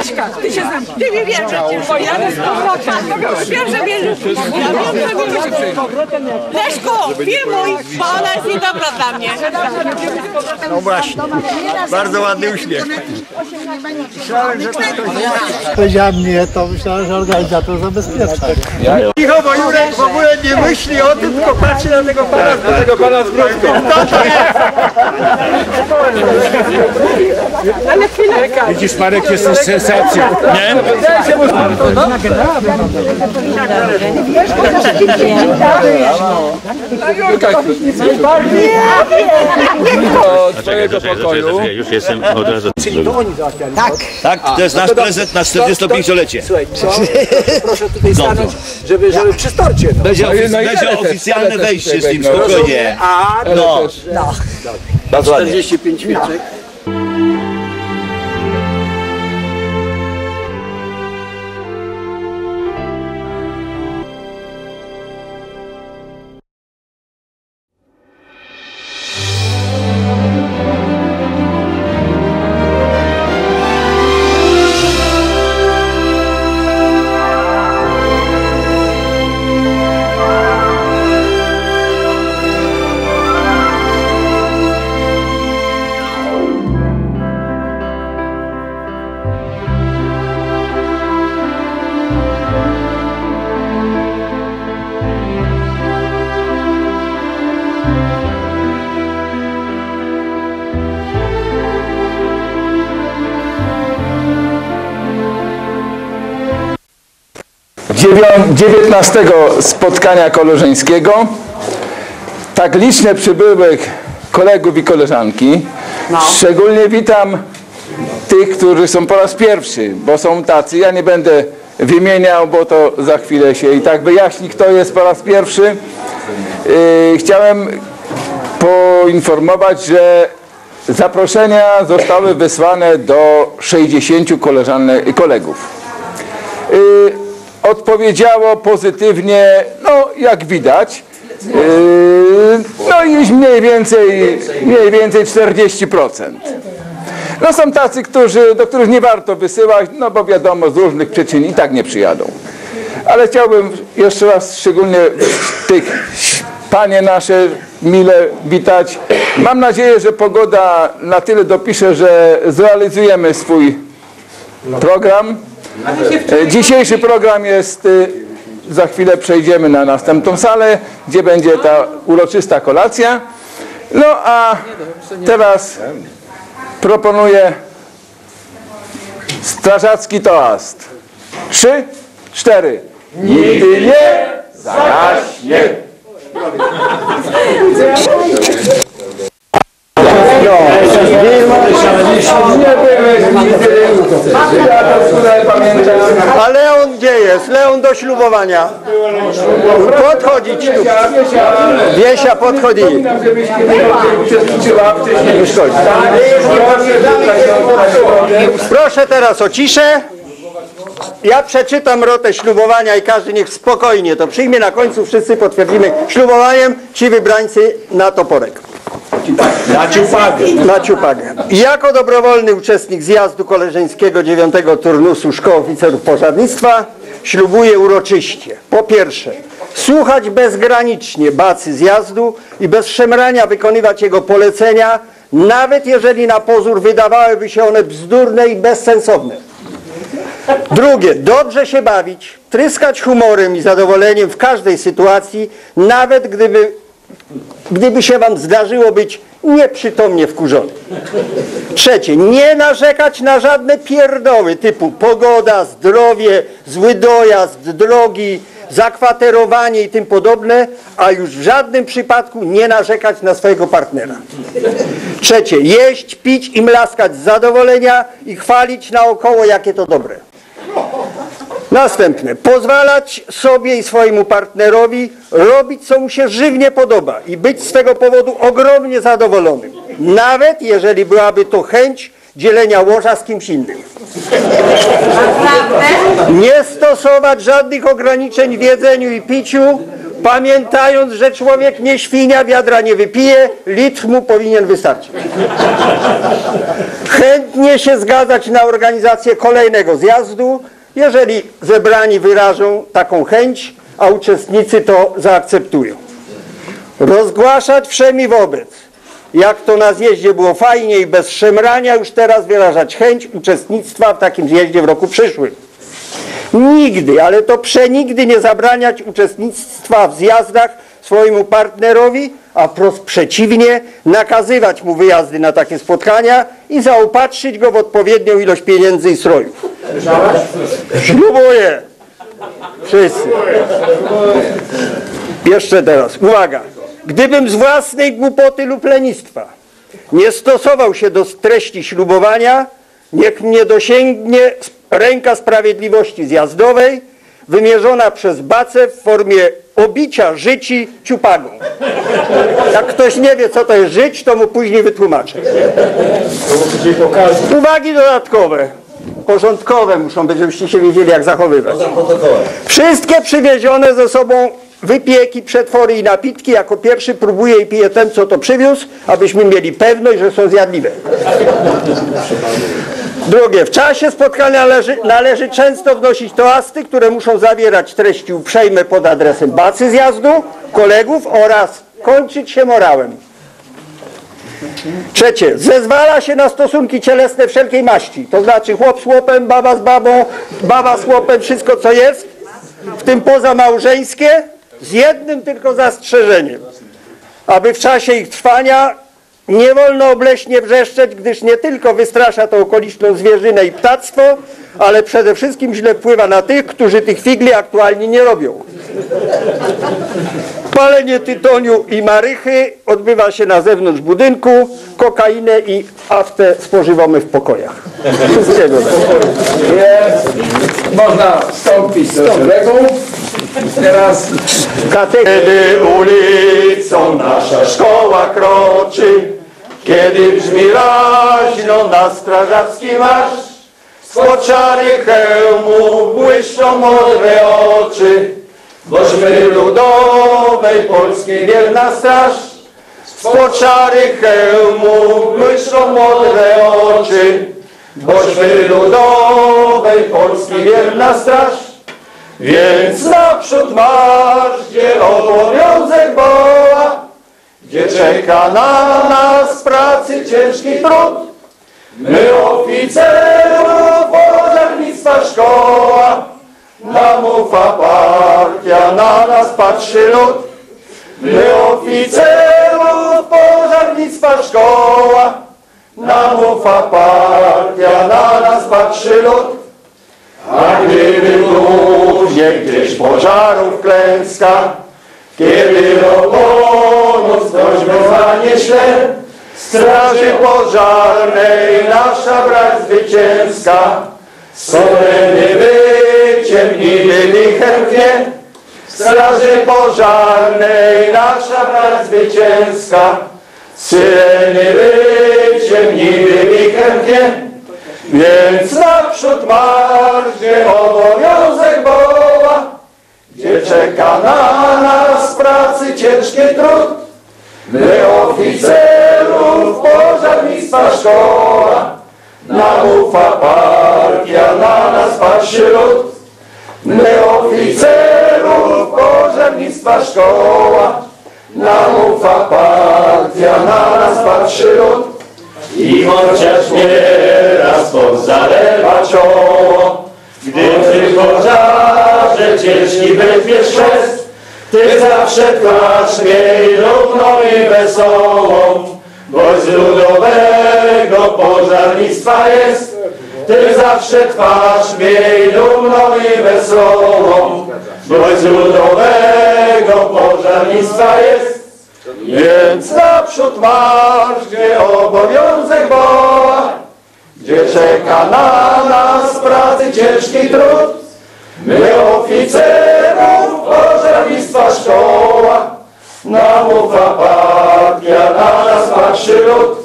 Aśka, ty się znam, ty mi wierzysz, bo ja z powrotem. Wiem, że wierzysz. Ja wiem, że wierzysz. Leszko, filmuj, bo ona jest niedobra dla mnie. No właśnie, bardzo ładny uśmiech. Powiedziała mnie, to myślałem, że organizator zabezpiecza. Cicho, bo Jurek w ogóle nie myśli o tym, tylko patrzy na tego pana, na tego pana z brudką. Widzisz Marek, jesteś sensacją. Nie? Do twojego pokoju. Już jestem od razu. Tak, to jest nasz prezent na 45-lecie. Proszę tutaj stanąć, żeby, żeby przy starcie. No. Będzie, będzie oficjalne wejście z nim, spokojnie. A, No. Bardzo ładnie. 45 świeczek. 19 spotkania koleżeńskiego. Tak liczne przybyłych kolegów i koleżanki. Szczególnie witam tych, którzy są po raz pierwszy, bo są tacy. Ja nie będę wymieniał, bo to za chwilę się i tak wyjaśni, kto jest po raz pierwszy. Yy, chciałem poinformować, że zaproszenia zostały wysłane do 60 koleżanek, kolegów. Yy, odpowiedziało pozytywnie, no jak widać, yy, no i mniej więcej, mniej więcej 40%. No są tacy, którzy, do których nie warto wysyłać, no bo wiadomo, z różnych przyczyn i tak nie przyjadą. Ale chciałbym jeszcze raz szczególnie tych panie nasze mile witać. Mam nadzieję, że pogoda na tyle dopisze, że zrealizujemy swój program. E, Dzisiejszy program jest, y, za chwilę przejdziemy na następną salę, gdzie będzie ta uroczysta kolacja. No a teraz proponuję strażacki toast. Trzy, cztery. Nigdy nie zagaśnie. Nie byłeś nigdy. Ja doskonale pamiętam. A Leon gdzie jest? Leon do ślubowania. Podchodzić tu. Wiesia podchodzi. Proszę teraz o ciszę. Ja przeczytam rotę ślubowania i każdy niech spokojnie to przyjmie. Na końcu wszyscy potwierdzimy ślubowaniem ci wybrańcy na toporek. Na ciupagę. Na ciupagę. Jako dobrowolny uczestnik zjazdu koleżeńskiego 9 turnusu Szkoły Oficerów Pożarnictwa ślubuję uroczyście. Po pierwsze, słuchać bezgranicznie bacy zjazdu i bez szemrania wykonywać jego polecenia, nawet jeżeli na pozór wydawałyby się one bzdurne i bezsensowne. Drugie, dobrze się bawić, tryskać humorem i zadowoleniem w każdej sytuacji, nawet gdyby, gdyby się Wam zdarzyło być nieprzytomnie wkurzony. Trzecie, nie narzekać na żadne pierdoły typu pogoda, zdrowie, zły dojazd, drogi, zakwaterowanie i tym podobne, a już w żadnym przypadku nie narzekać na swojego partnera. Trzecie, jeść, pić i mlaskać z zadowolenia i chwalić naokoło, jakie to dobre. Następne. Pozwalać sobie i swojemu partnerowi robić, co mu się żywnie podoba i być z tego powodu ogromnie zadowolonym. Nawet jeżeli byłaby to chęć dzielenia łoża z kimś innym. Nie stosować żadnych ograniczeń w jedzeniu i piciu, pamiętając, że człowiek nie świnia, wiadra nie wypije, litr mu powinien wystarczyć. Chętnie się zgadzać na organizację kolejnego zjazdu, jeżeli zebrani wyrażą taką chęć, a uczestnicy to zaakceptują. Rozgłaszać wszemi wobec, jak to na zjeździe było fajnie i bez szemrania, już teraz wyrażać chęć uczestnictwa w takim zjeździe w roku przyszłym. Nigdy, ale to przenigdy nie zabraniać uczestnictwa w zjazdach swojemu partnerowi, a wprost przeciwnie, nakazywać mu wyjazdy na takie spotkania i zaopatrzyć go w odpowiednią ilość pieniędzy i strojów. Ślubuję. Wszyscy. Jeszcze teraz, uwaga. Gdybym z własnej głupoty lub lenistwa nie stosował się do treści ślubowania, niech mnie dosięgnie ręka sprawiedliwości zjazdowej, wymierzona przez Bacę w formie obicia życi ciupagą. Jak ktoś nie wie, co to jest żyć, to mu później wytłumaczę. Uwagi dodatkowe, porządkowe muszą być, żebyście się wiedzieli, jak zachowywać. Wszystkie przywiezione ze sobą wypieki, przetwory i napitki, jako pierwszy próbuje i pije ten, co to przywiózł, abyśmy mieli pewność, że są zjadliwe. Drugie, w czasie spotkania należy, należy często wnosić toasty, które muszą zawierać treści uprzejme pod adresem bacy zjazdu, kolegów oraz kończyć się morałem. Trzecie, zezwala się na stosunki cielesne wszelkiej maści, to znaczy chłop z chłopem, baba z babą, baba z chłopem, wszystko co jest, w tym pozamałżeńskie, z jednym tylko zastrzeżeniem, aby w czasie ich trwania nie wolno obleśnie wrzeszczeć, gdyż nie tylko wystrasza to okoliczną zwierzynę i ptactwo, ale przede wszystkim źle wpływa na tych, którzy tych figli aktualnie nie robią. Palenie tytoniu i marychy odbywa się na zewnątrz budynku, kokainę i aftę spożywamy w pokojach. Wszystkiego. Można wstąpić do szeregu. Teraz Kiedy ulicą nasza szkoła kroczy, kiedy brzmi raźno na strażacki marsz, poczarych hełmów błyszczą modre oczy, bośmy ludowej polskiej wierna straż. Z poczarych hełmów błyszczą modre oczy, bośmy ludowej polskiej wierna straż. Więc naprzód marsz, gdzie obowiązek woła, gdzie czeka na nas pracy ciężki trud. My oficerów pożarnictwa szkoła, nam ufa partia, na nas patrzy lud. My oficerów pożarnictwa szkoła, nam ufa partia, na nas patrzy lud. A gdyby ludzie gdzieś pożarów klęska, kiedy o pomoc ktoś wezwanie śle, Straży pożarnej nasza brać zwycięska, solenny wyciemnimy wichem wie. Straży pożarnej nasza brać zwycięska, syreny wyciemnimy wichem wie. Więc naprzód marsz, gdzie obowiązek woła, gdzie czeka na nas pracy ciężki trud. My oficerów pożarnictwa szkoła, nam ufa partia, na nas patrzy lud. My oficerów pożarnictwa szkoła, nam ufa partia, na nas patrzy lud. I chociaż nieraz pot zalewa czoło, gdy przy pożarze ciężki wytwiesz chrzest, ty zawsze twarz miej równą i wesołą, bo z ludowego pożarnictwa jest. Ty zawsze twarz miej dumną i wesołą, bo z ludowego pożarnictwa jest. Więc naprzód marsz, gdzie obowiązek woła, gdzie czeka na nas pracy ciężki trud. My oficerów pożarnictwa szkoła, nam ufa partia, na nas patrzy lud.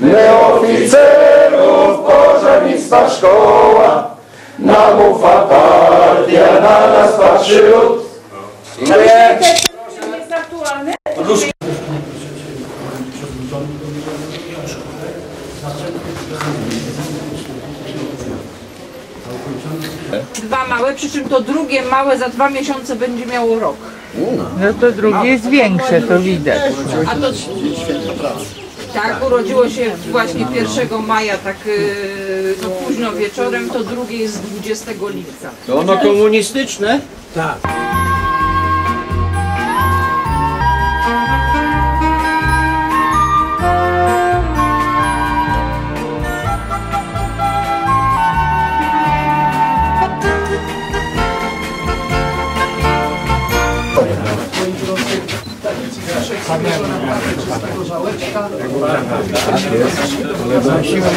My oficerów pożarnictwa szkoła, nam ufa partia, na nas patrzy lud. Dziękuję. Dwa małe, przy czym to drugie małe za dwa miesiące będzie miało rok. No to drugie jest większe, to widać. A to tak, urodziło się właśnie 1 maja, tak no, późno wieczorem, to drugie jest 20 lipca. To ono komunistyczne?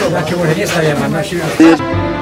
Znaczy, może.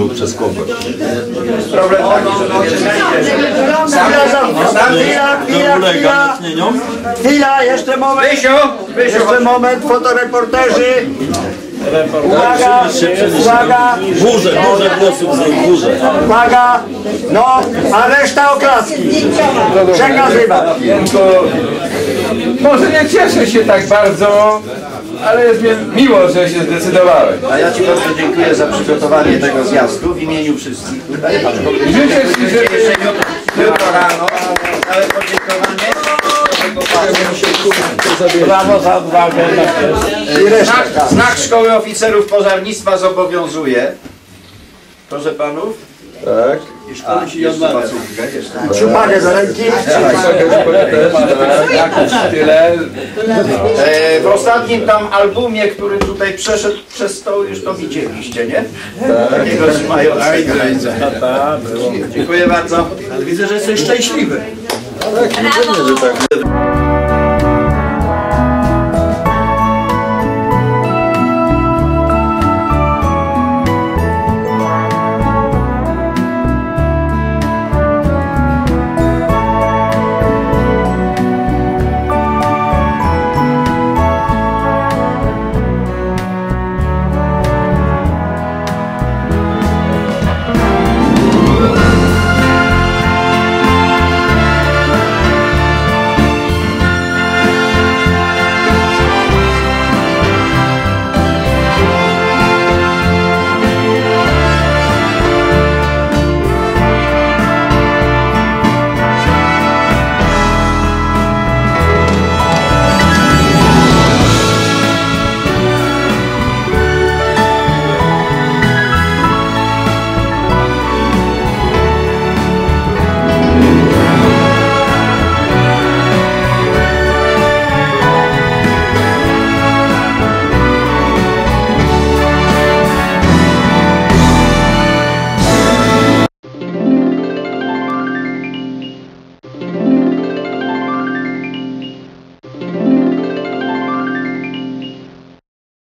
Był przez kogoś. Chwila, To chwila, ulega chwila, natchnieniom? chwila, jeszcze moment. Jeszcze moment, fotoreporterzy. Uwaga, uwaga, Burze, burze głosów burze. uwaga. No, a reszta oklaski. Przekazywać. Może nie cieszę się tak bardzo, ale jest mi miło, że się zdecydowałem. A ja Ci bardzo dziękuję za przygotowanie tego zjazdu w imieniu wszystkich tutaj. I życzę Ci, żeby Jeszcze jutro, rano całe podziękowanie. Brawo za odwagę. Znak, znak Szkoły Oficerów Pożarnictwa zobowiązuje. Proszę Panów. Tak. I szkoły placówkę. Jeszcze. Trzymanie za ręki. tyle. E, w ostatnim tam albumie, który tutaj przeszedł przez stoł, już to widzieliście, nie? Takiego trzymającego. Dziękuję bardzo. Widzę, że jesteś szczęśliwy. Tak,